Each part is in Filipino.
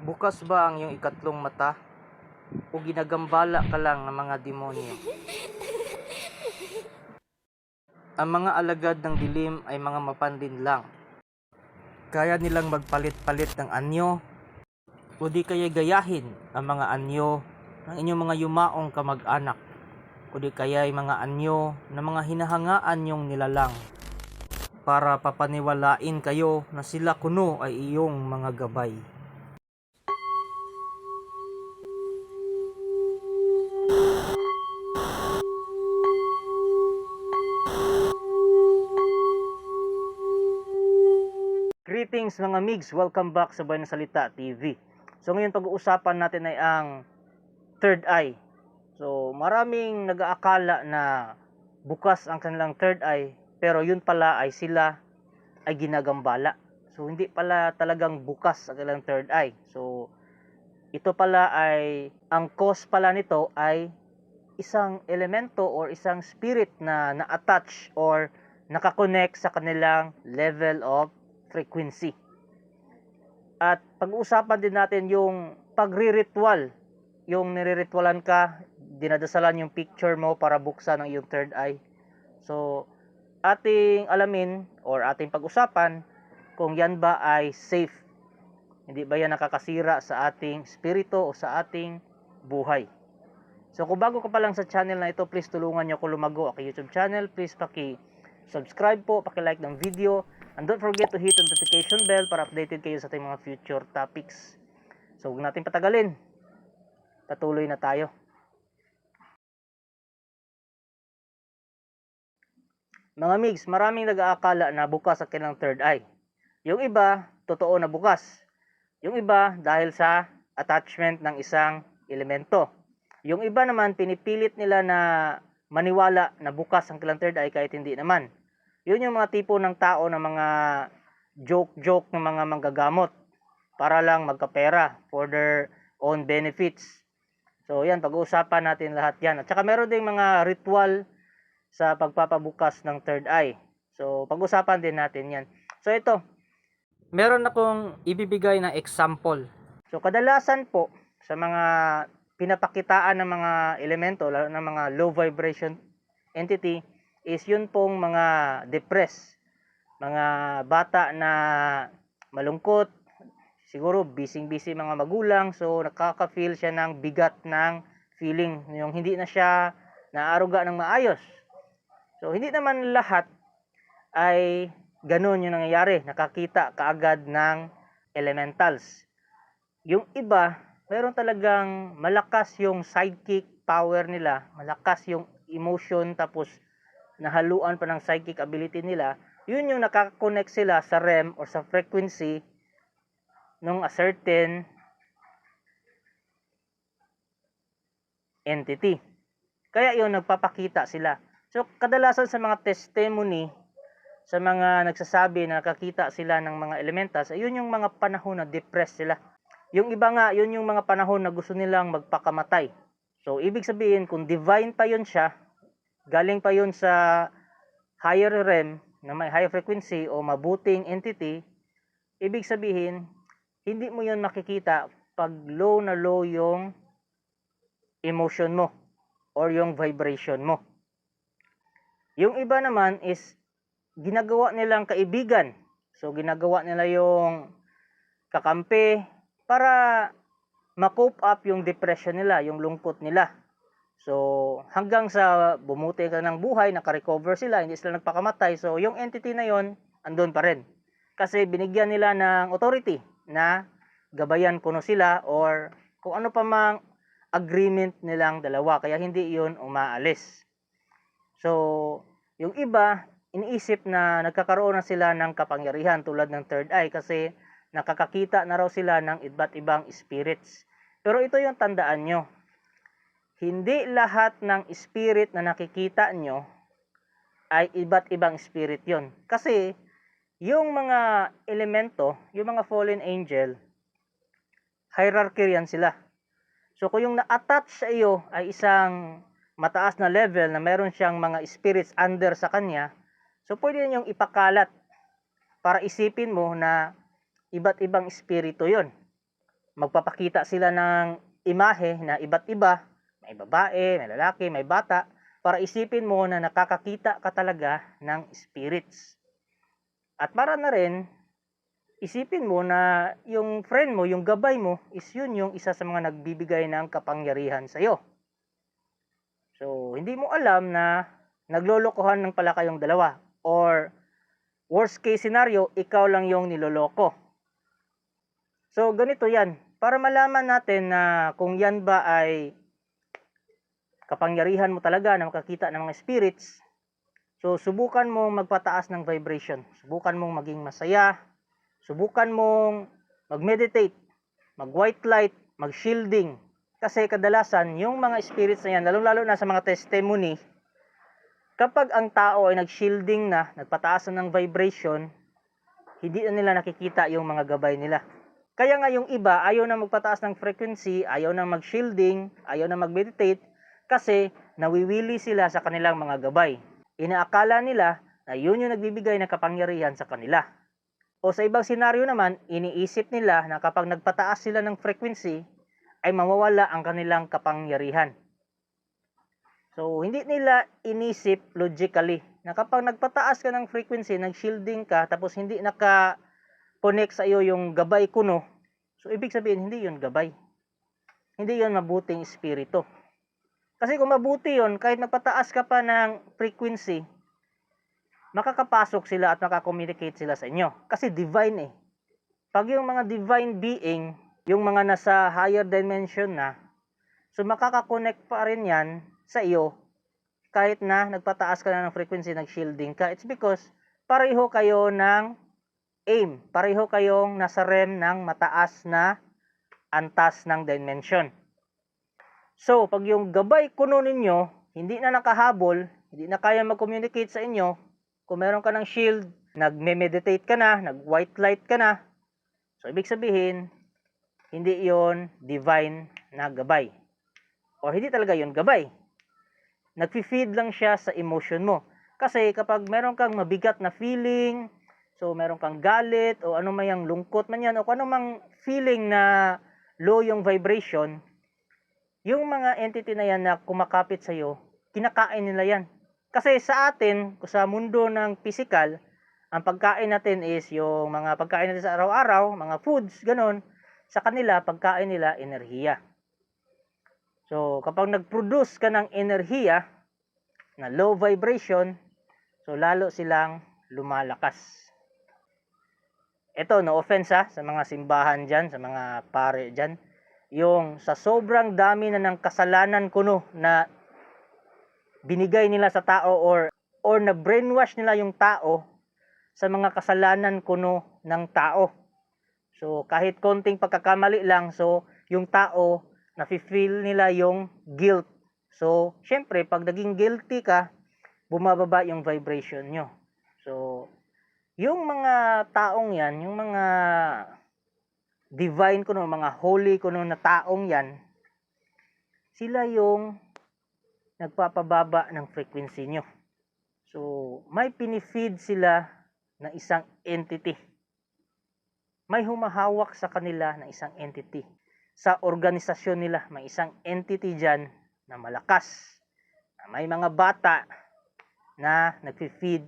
Bukas ba ang iyong ikatlong mata? O ginagambala ka lang ng mga demonyo? Ang mga alagad ng dilim ay mga mapandin lang. Kaya nilang magpalit-palit ng anyo o di kaya gayahin ang mga anyo ng inyong mga yumaong kamag-anak o di kaya ay mga anyo na mga hinahangaan yung nilalang para papaniwalain kayo na sila kuno ay iyong mga gabay. Greetings mga migs, welcome back sa Bayan Salita TV. So ngayon pag-uusapan natin ay ang third eye. So maraming nag-aakala na bukas ang kanilang third eye, pero yun pala ay sila ay ginagambala. So hindi pala talagang bukas ang kanilang third eye. So ito pala ay ang cause pala nito ay isang elemento or isang spirit na na-attach or nakakonect sa kanilang level of frequency. At pag-uusapan din natin yung pagri-ritual. Yung nire-ritualan ka, dinadasalan yung picture mo para buksan ang iyong third eye. So, ating alamin or ating pag-usapan kung yan ba ay safe. Hindi ba yan nakakasira sa ating spirito o sa ating buhay. So kung bago ka pa lang sa channel na ito, please tulungan niyo ako lumago aking YouTube channel. Please paki-subscribe po, paki-like ng video. And don't forget to hit the notification bell para updated kayo sa ating mga future topics. So huwag natin patagalin. Patuloy na tayo. Mga migs, maraming nag-aakala na bukas ang kanilang third eye. Yung iba, totoo na bukas. Yung iba, dahil sa attachment ng isang elemento. Yung iba naman, pinipilit nila na maniwala na bukas ang kanilang third eye kahit hindi naman. Yun yung mga tipo ng tao na mga joke-joke ng mga manggagamot para lang magkapera for their own benefits. So yan, pag-uusapan natin lahat yan. At saka meron ding mga ritual sa pagpapabukas ng third eye. So pag-usapan din natin yan. So ito, meron akong ibibigay na example. So kadalasan po sa mga pinapakitaan ng mga elemento, lalo ng mga low vibration entity, is yun pong mga depressed, mga bata na malungkot, siguro busy-busy mga magulang, so nakaka-feel siya ng bigat ng feeling, yung hindi na siya naaruga ng maayos. So hindi naman lahat ay ganun yung nangyayari, nakakita kaagad ng elementals. Yung iba, meron talagang malakas yung psychic power nila, malakas yung emotion tapos nahaluan pa ng psychic ability nila, yun yung nakaka-connect sila sa REM or sa frequency ng a certain entity. Kaya yun, nagpapakita sila. So, kadalasan sa mga testimony, sa mga nagsasabi na nakakita sila ng mga elementals, ayun yung mga panahon na depressed sila. Yung iba nga, yun yung mga panahon na gusto nilang magpakamatay. So, ibig sabihin, kung divine pa yun siya, galing pa yun sa higher realm na may high frequency o mabuting entity, ibig sabihin, hindi mo yun makikita pag low na low yung emotion mo or yung vibration mo. Yung iba naman is ginagawa nilang kaibigan. So ginagawa nila yung kakampi para ma-cope up yung depression nila, yung lungkot nila. So, hanggang sa bumuti ka ng buhay, naka-recover sila, hindi sila nagpakamatay. So, yung entity na yon andun pa rin. Kasi binigyan nila ng authority na gabayan kuno sila or kung ano pa mang agreement nilang dalawa. Kaya hindi yon umaalis. So, yung iba, iniisip na nagkakaroon na sila ng kapangyarihan tulad ng third eye kasi nakakakita na raw sila ng iba't ibang spirits. Pero ito yung tandaan nyo hindi lahat ng spirit na nakikita nyo ay iba't ibang spirit yon. Kasi, yung mga elemento, yung mga fallen angel, hierarchy yan sila. So, kung yung na-attach sa iyo ay isang mataas na level na meron siyang mga spirits under sa kanya, so pwede ninyong ipakalat para isipin mo na iba't ibang spirito yon magpapakita sila ng imahe na iba't iba, may babae, may lalaki, may bata, para isipin mo na nakakakita ka talaga ng spirits. At para na rin, isipin mo na yung friend mo, yung gabay mo, is yun yung isa sa mga nagbibigay ng kapangyarihan sa'yo. So, hindi mo alam na naglolokohan ng pala kayong dalawa. Or, worst case scenario, ikaw lang yung niloloko. So, ganito yan. Para malaman natin na kung yan ba ay kapangyarihan mo talaga na makakita ng mga spirits, so subukan mong magpataas ng vibration. Subukan mong maging masaya. Subukan mong mag-meditate, mag-white light, mag-shielding. Kasi kadalasan, yung mga spirits na yan, lalong-lalo na sa mga testimony, kapag ang tao ay nag-shielding na, nagpataas na ng vibration, hindi na nila nakikita yung mga gabay nila. Kaya nga yung iba, ayaw na magpataas ng frequency, ayaw na mag-shielding, ayaw na mag-meditate, kasi nawiwili sila sa kanilang mga gabay. Inaakala nila na yun yung nagbibigay ng kapangyarihan sa kanila. O sa ibang senaryo naman, iniisip nila na kapag nagpataas sila ng frequency, ay mawawala ang kanilang kapangyarihan. So, hindi nila inisip logically na kapag nagpataas ka ng frequency, nag-shielding ka, tapos hindi naka-connect sa iyo yung gabay kuno, so ibig sabihin, hindi yun gabay. Hindi yun mabuting espiritu. Kasi kung mabuti yun, kahit nagpataas ka pa ng frequency, makakapasok sila at makakommunicate sila sa inyo. Kasi divine eh. Pag yung mga divine being, yung mga nasa higher dimension na, so makakakonect pa rin yan sa iyo kahit na nagpataas ka na ng frequency, nag-shielding ka. It's because pareho kayo ng aim. Pareho kayong nasa REM ng mataas na antas ng dimension. So, pag yung gabay kuno ninyo, hindi na nakahabol, hindi na kaya mag-communicate sa inyo, kung meron ka ng shield, nagme-meditate ka na, nag-white light ka na, so ibig sabihin, hindi yon divine na gabay. Or hindi talaga yon gabay. Nagfi-feed lang siya sa emotion mo. Kasi kapag meron kang mabigat na feeling, so meron kang galit, o ano man yung lungkot man yan, o kung ano feeling na low yung vibration, yung mga entity na yan na kumakapit sa'yo, kinakain nila yan. Kasi sa atin, sa mundo ng physical, ang pagkain natin is yung mga pagkain natin sa araw-araw, mga foods, ganun. Sa kanila, pagkain nila, enerhiya. So, kapag nag-produce ka ng enerhiya na low vibration, so lalo silang lumalakas. Ito, no offense ha, sa mga simbahan dyan, sa mga pare dyan. Yung sa sobrang dami na ng kasalanan kuno na binigay nila sa tao or or na brainwash nila yung tao sa mga kasalanan kuno ng tao. So kahit konting pagkakamali lang, so yung tao nafi-feel nila yung guilt. So syempre pag naging guilty ka, bumababa yung vibration nyo. So yung mga taong yan, yung mga divine kuno, mga holy kuno na taong yan, sila yung nagpapababa ng frequency nyo. So, may pinifeed sila na isang entity. May humahawak sa kanila na isang entity. Sa organisasyon nila, may isang entity dyan na malakas. May mga bata na nagfi-feed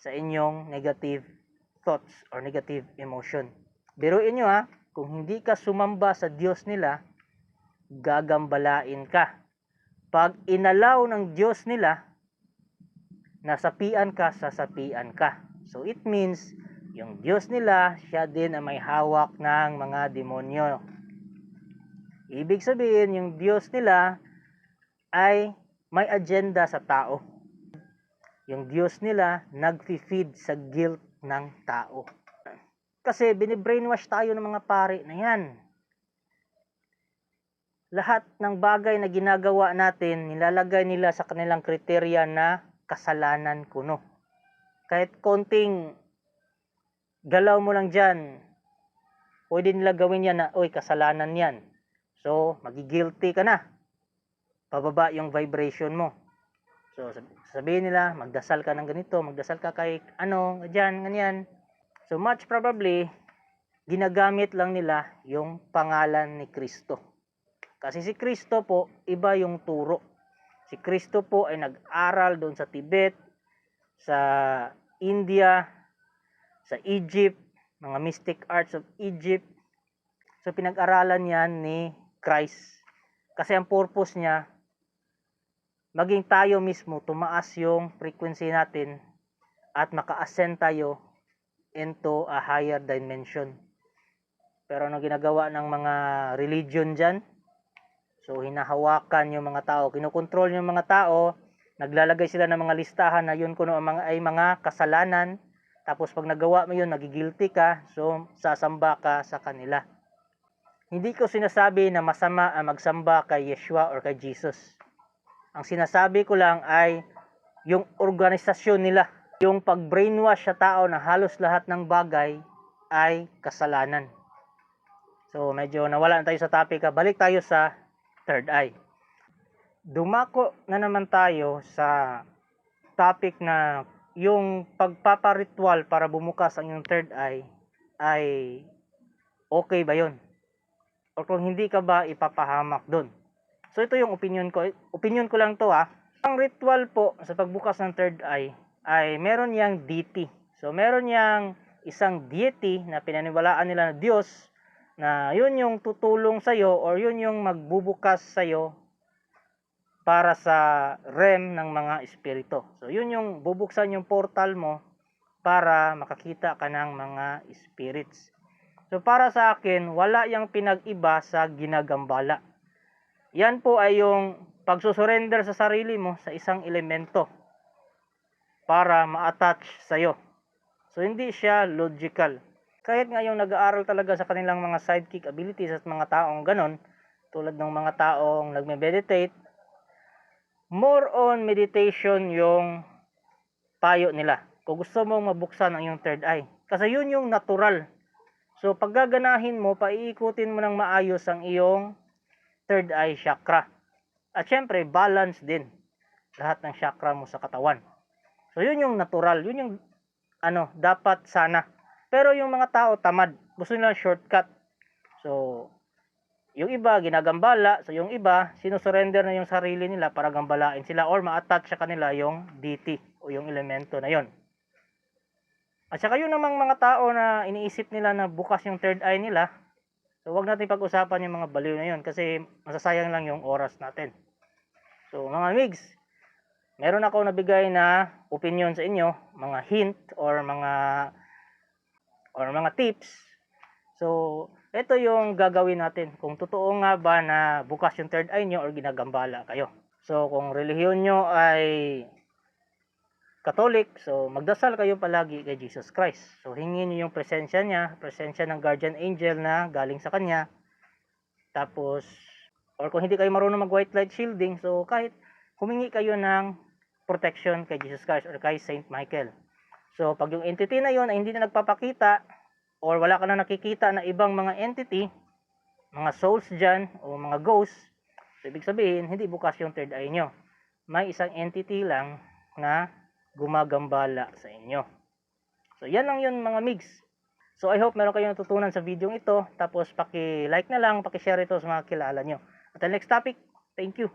sa inyong negative thoughts or negative emotion. Biruin nyo ha, kung hindi ka sumamba sa Diyos nila, gagambalain ka. Pag inalaw ng Diyos nila, nasapian ka, sasapian ka. So it means, yung Diyos nila, siya din ang may hawak ng mga demonyo. Ibig sabihin, yung Diyos nila ay may agenda sa tao. Yung Diyos nila nagfi-feed sa guilt ng tao. Kasi binibrainwash tayo ng mga pare na yan. Lahat ng bagay na ginagawa natin, nilalagay nila sa kanilang kriteria na kasalanan kuno. Kahit konting galaw mo lang dyan, pwede nila gawin yan na, oy, kasalanan yan. So, magigilty ka na. Pababa yung vibration mo. So, sabihin nila, magdasal ka ng ganito, magdasal ka kay ano, dyan, ganyan. So, much probably, ginagamit lang nila yung pangalan ni Kristo. Kasi si Kristo po, iba yung turo. Si Kristo po ay nag-aral doon sa Tibet, sa India, sa Egypt, mga mystic arts of Egypt. So pinag-aralan yan ni Christ. Kasi ang purpose niya, maging tayo mismo, tumaas yung frequency natin at maka-ascend tayo into a higher dimension. Pero ano ginagawa ng mga religion dyan? So hinahawakan yung mga tao, kinokontrol yung mga tao, naglalagay sila ng mga listahan na yun kuno ang mga, ay mga kasalanan. Tapos pag nagawa mo yun, nagigilty ka, so sasamba ka sa kanila. Hindi ko sinasabi na masama ang magsamba kay Yeshua or kay Jesus. Ang sinasabi ko lang ay yung organisasyon nila, yung pag-brainwash sa tao na halos lahat ng bagay ay kasalanan. So medyo nawala na tayo sa topic. Balik tayo sa third eye. Dumako na naman tayo sa topic na yung pagpaparitual para bumukas ang yung third eye ay okay ba yon? O kung hindi ka ba ipapahamak doon? So ito yung opinion ko. Opinion ko lang to ah. Ang ritual po sa pagbukas ng third eye ay meron yang deity. So meron yang isang deity na pinaniwalaan nila na Diyos na yun yung tutulong sa'yo or yun yung magbubukas sa'yo para sa realm ng mga espiritu. So yun yung bubuksan yung portal mo para makakita ka ng mga spirits. So para sa akin, wala yung pinag-iba sa ginagambala. Yan po ay yung pagsusurrender sa sarili mo sa isang elemento para ma-attach sa'yo. So hindi siya logical. Kahit nga yung nag-aaral talaga sa kanilang mga sidekick abilities at mga taong ganon, tulad ng mga taong nagme-meditate, more on meditation yung payo nila. Kung gusto mong mabuksan ang iyong third eye. Kasi yun yung natural. So pag gaganahin mo, paiikutin mo ng maayos ang iyong third eye chakra. At syempre, balance din lahat ng chakra mo sa katawan. So yun yung natural, yun yung ano, dapat sana. Pero yung mga tao tamad, gusto nila shortcut. So yung iba ginagambala, so yung iba sinusurrender na yung sarili nila para gambalain sila or ma-attach sa kanila yung deity o yung elemento na yon. At saka yun namang mga tao na iniisip nila na bukas yung third eye nila, so wag natin pag-usapan yung mga baliw na yun kasi masasayang lang yung oras natin. So mga migs, meron ako nabigay na opinion sa inyo, mga hint or mga or mga tips. So, ito yung gagawin natin. Kung totoo nga ba na bukas yung third eye nyo or ginagambala kayo. So, kung relihiyon nyo ay Catholic, so magdasal kayo palagi kay Jesus Christ. So, hingin nyo yung presensya niya, presensya ng guardian angel na galing sa kanya. Tapos, or kung hindi kayo marunong mag white light shielding, so kahit humingi kayo ng protection kay Jesus Christ or kay Saint Michael. So, pag yung entity na yon ay hindi na nagpapakita or wala ka na nakikita na ibang mga entity, mga souls dyan o mga ghosts, so ibig sabihin, hindi bukas yung third eye nyo. May isang entity lang na gumagambala sa inyo. So, yan lang yun mga migs. So, I hope meron kayong natutunan sa video ito. Tapos, paki-like na lang, paki-share ito sa mga kilala nyo. Until next topic, thank you.